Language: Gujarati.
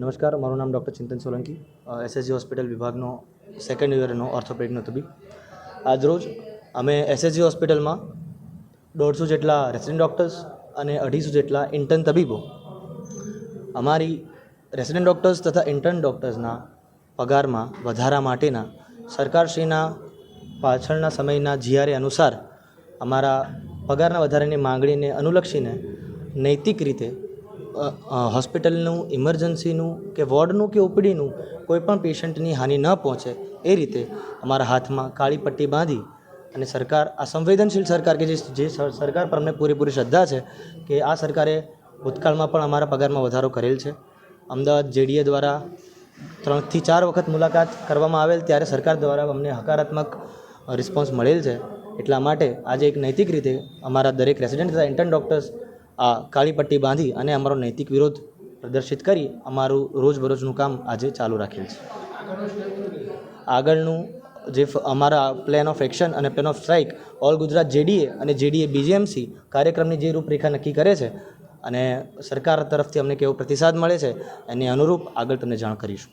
નમસ્કાર, મારું નામ doctor Chintan Solanki SSG hospital વિભાગનો સેકન્ડ યરનો ઓર્થોપેડિકનો તબીબ. આજરોજ અમે એસએસજી હોસ્પિટલમાં દોઢસો જેટલા રેસિડેન્ટ ડૉક્ટર્સ અને અઢીસો જેટલા ઇન્ટર્ન તબીબો અમારી રેસિડેન્ટ ડૉક્ટર્સ તથા ઇન્ટર્ન ડૉક્ટર્સના પગારમાં વધારા માટેના સરકારશ્રીના પાછળના સમયના જીઆરએ અનુસાર અમારા પગારના વધારાની માંગણીને અનુલક્ષીને નૈતિક રીતે હોસ્પિટલનું, ઇમરજન્સીનું કે વોર્ડનું કે ઓપીડીનું કોઈપણ પેશન્ટની હાનિ ન પહોંચે એ રીતે અમારા હાથમાં કાળી પટ્ટી બાંધી અને સરકાર, આ સંવેદનશીલ સરકાર કે જે સરકાર પર અમને પૂરેપૂરી શ્રદ્ધા છે કે આ સરકારે ભૂતકાળમાં પણ અમારા પગારમાં વધારો કરેલ છે. અમદાવાદ જેડીએ દ્વારા ત્રણથી ચાર વખત મુલાકાત કરવામાં આવેલ ત્યારે સરકાર દ્વારા અમને હકારાત્મક રિસ્પોન્સ મળેલ છે. એટલા માટે આજે એક નૈતિક રીતે અમારા દરેક રેસિડેન્ટ તથા ઇન્ટર્ન ડૉક્ટર્સ આ કાળી પટ્ટી બાંધી અને અમારો નૈતિક વિરોધ પ્રદર્શિત કરી અમારું રોજબરોજનું કામ આજે ચાલુ રાખેલ છે. આગળનું જે અમારા પ્લાન ઓફ એક્શન અને plan of strike all Gujarat JDA અને જેડીએ બીજીએમસી કાર્યક્રમની જે રૂપરેખા નક્કી કરે છે અને સરકાર તરફથી અમને કેવો પ્રતિસાદ મળે છે, એની અનુરૂપ આગળ તમને જાણ કરીશું.